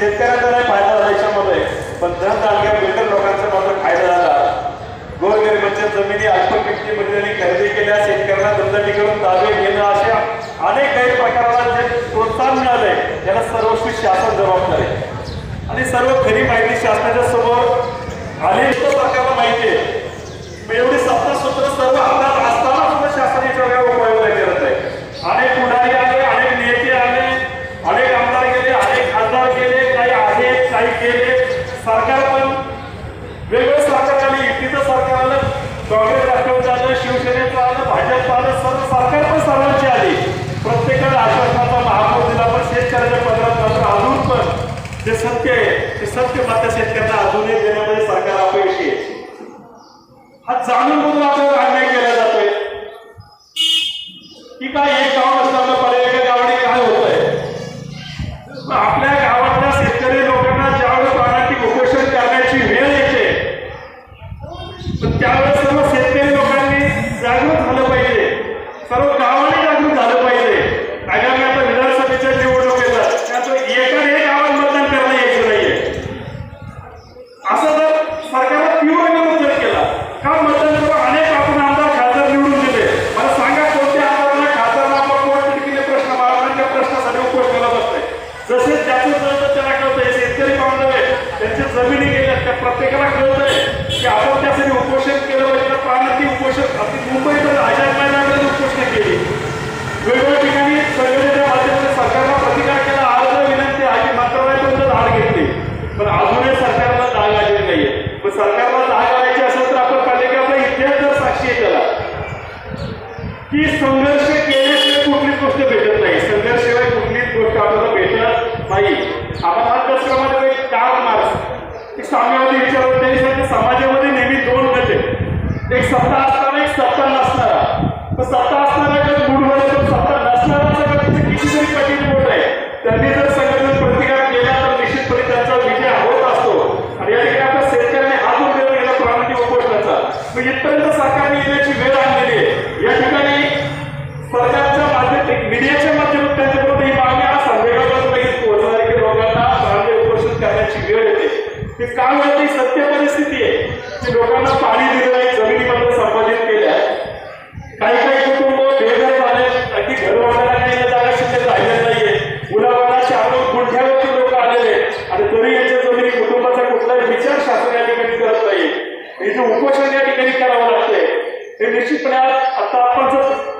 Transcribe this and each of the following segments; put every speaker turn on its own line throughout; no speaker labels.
शेतकऱ्यांचा नाही फायदा झाला याच्यामध्ये पण धन तालुक्या बिल्डर लोकांचा मात्र फायदा झाला. गोरगरिबांच्या जमिनी अल्प किमतीमध्ये खरेदी केल्या शेतकऱ्यांना दमदटी करून दावे घेणं अशा अनेक गैरप्रकाराला जे प्रोत्साहन मिळालंय त्याला सर्वस्वी शासन जबाबदार आहे. आणि सर्व खरी माहिती शासनाच्या समोर आली जे सत्य आहे. ते सत्य मात्र शेतकऱ्यांना अजूनही देण्यामध्ये सरकार अपयशी आहे. हा जाणून म्हणून आपल्याला अन्याय केला जातोय. की काय एक गाव आम्हाला अभ्यासक्रमामध्ये एक काय होणार एक साम्यवादी विचार त्याच्यासाठी समाजामध्ये नेहमी दोन गट. आहे एक सत्ता असणारा एक सत्ता नसणारा. तर सत्ता असणारा गट गुडवर सत्ता नसणारा म्हणजे कितीतरी कठीण बोट आहे. त्यांनी जर जे उपोषण या ठिकाणी करावं लागतंय. हे निश्चितपणे आता आपण जर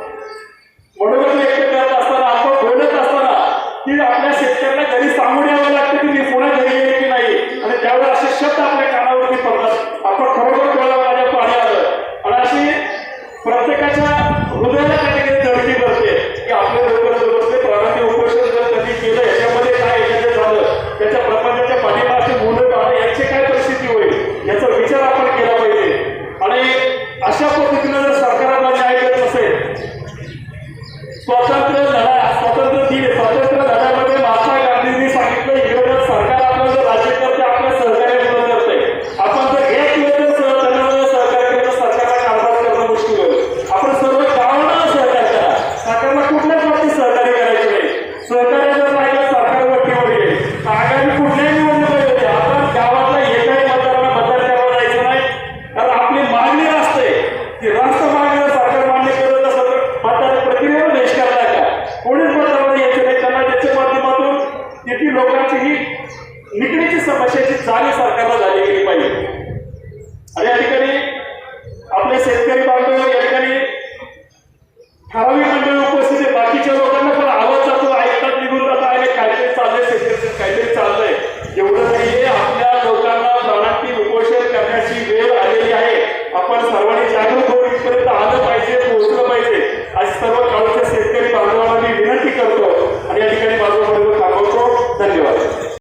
তথাকথিত Aí